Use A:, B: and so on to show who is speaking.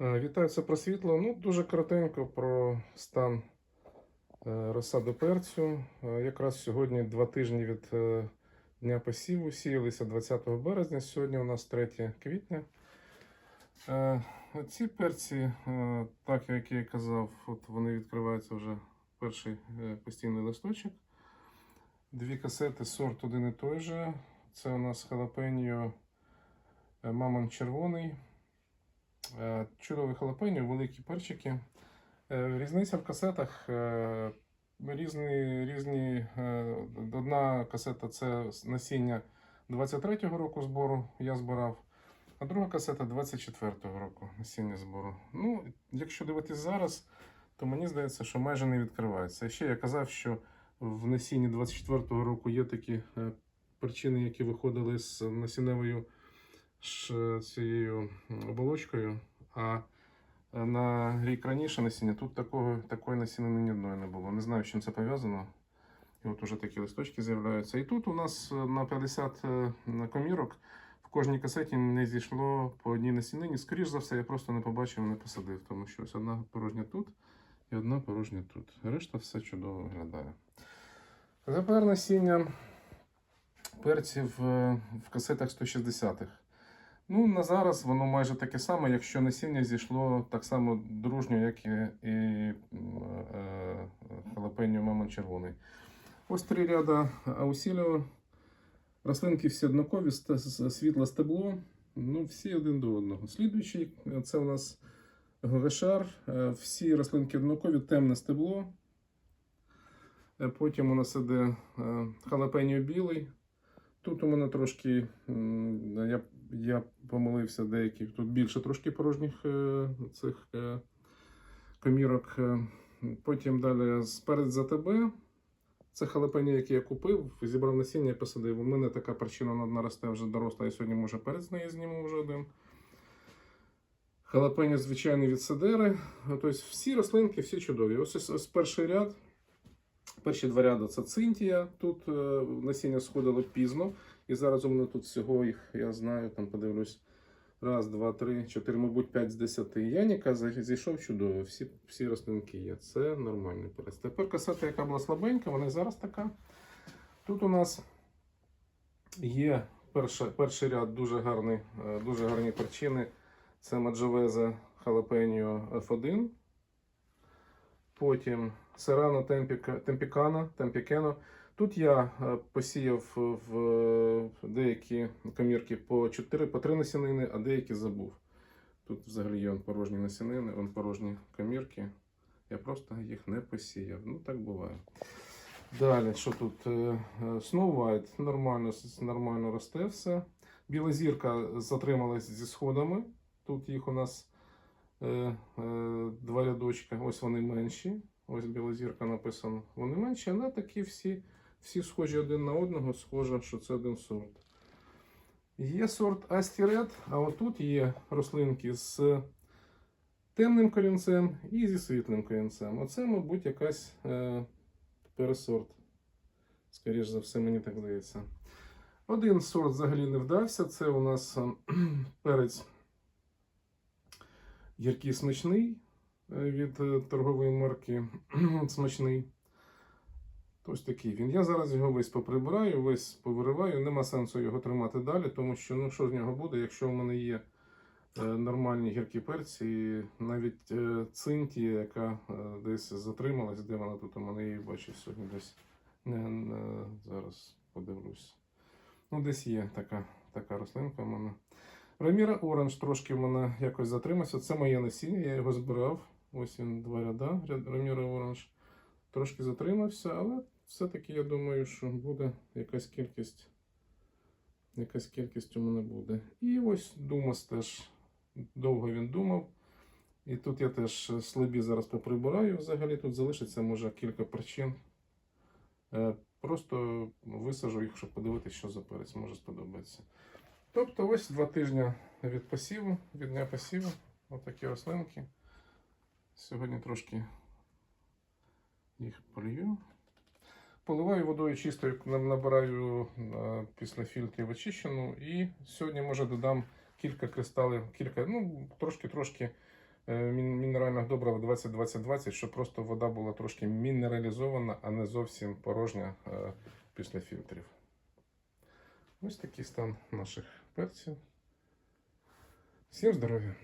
A: Е, Вітаю, це про світло. Ну, дуже коротенько про стан е, розсади перцю. Е, Якраз сьогодні два тижні від дня посіву. Сіялися 20 березня. Сьогодні у нас 3 квітня. Ці перці, так як я казав, от вони відкриваються вже перший постійний листочок. Дві касети, сорт один і той же. Це у нас халапеньо Мамон червоний. Е, Чудовий халапеньо, великі перчики. Е, Різниця в касетах. е, Різні, різні, одна касета це насіння 23-го року збору, я збирав, а друга касета 24-го року насіння збору. Ну, якщо дивитись зараз, то мені здається, що майже не відкривається. Ще я казав, що в насінні 24-го року є такі причини, які виходили з насінневою цією оболочкою. А е, на рік раніше насіння тут такого, такої насінини ні одної не було. Не знаю, з чим це пов'язано. І от уже такі листочки з'являються. І тут у нас е, на 50 е, комірок в кожній касеті не зійшло по одній насінині. Скоріше за все, я просто не побачив, не посадив, тому що ось одна порожня тут і одна порожня тут. Решта все чудово виглядає. Тепер насіння перців в касетах 160-х. Ну, на зараз воно майже таке саме, якщо насіння зійшло так само дружньо, як і, і е, халапеньо мамон червоний. Ось три ряда аусіліо. Рослинки всі однакові, ст- с- світле стебло, ну, всі один до одного. Слідуючий це у нас говешар. Е, Всі рослинки однакові, темне стебло. Е, Потім у нас іде е, халапеньо білий. Тут у мене трошки я, я помилився деякі. Тут більше трошки порожніх е, цих е, комірок. Е, Потім далі сперед за тебе. Це халапеньо, яке я купив, зібрав насіння і посадив. У мене така причина одна росте вже доросла, я сьогодні може перед з неї зніму вже один. Халапеньо звичайний від седери. Тобто всі рослинки, всі чудові. Ось, ось, перший ряд. Перші два ряди це цинтія. Тут насіння сходило пізно. І зараз у мене тут всього їх, я знаю, там подивлюсь. Раз, два, три, чотири, мабуть, п'ять з десяти. Яніка зійшов чудово. Всі, всі рослинки є. Це нормальний перець. Тепер касета, яка була слабенька, вона зараз така. Тут у нас є перша, перший ряд дуже гарний, е, дуже гарні причини. Це Маджовезе Халапеньо F1. Потім Серано Темпікана, Темпікено. Тут я е, посіяв в е, деякі комірки по 4, по 3 насінини, а деякі забув. Тут взагалі є порожні насінини, он порожні комірки. Я просто їх не посіяв. Ну так буває. Далі, що тут? Е, е, Snow White нормально, нормально росте все. Біла зірка затрималась зі сходами. Тут їх у нас е, е, два рядочка. Ось вони менші. Ось біла зірка написано. Вони менші, але такі всі, всі схожі один на одного, схоже, що це один сорт. Є сорт Астірет, а отут є рослинки з темним корінцем і зі світлим корінцем. Оце, мабуть, якась е, пересорт. Скоріше за все, мені так здається. Один сорт взагалі не вдався. Це у нас е, перець гіркий смачний е, від е, торгової марки смачний. Ось такий він. Я зараз його весь поприбираю, весь повириваю. Нема сенсу його тримати далі, тому що ну що з нього буде, якщо в мене є е, нормальні гіркі перці, навіть е, цинтія, яка е, десь затрималась, де вона тут у мене її бачив сьогодні десь. Не, не, зараз подивлюсь. Ну, десь є така, така рослинка в мене. Раміра Оранж трошки в мене якось затримався. Це моє насіння, я його збирав. Ось він два ряда. ряд- Раміра Оранж трошки затримався, але все-таки я думаю, що буде якась кількість. Якась кількість у мене буде. І ось Думас теж довго він думав. І тут я теж слабі зараз поприбираю. Взагалі тут залишиться може кілька причин. Е, Просто висажу їх, щоб подивитися, що за перець може сподобається. Тобто ось два тижні від посіву, від дня посіву. Отакі рослинки. Сьогодні трошки їх полью. Поливаю водою чистою, набираю е, після фільтрів очищену. І сьогодні, може, додам кілька кристалів, кілька, ну, трошки-трошки е, мін- мінеральних добрив 20-20-20, щоб просто вода була трошки мінералізована, а не зовсім порожня е, після фільтрів. Ось такий стан наших перців. Всім здоров'я!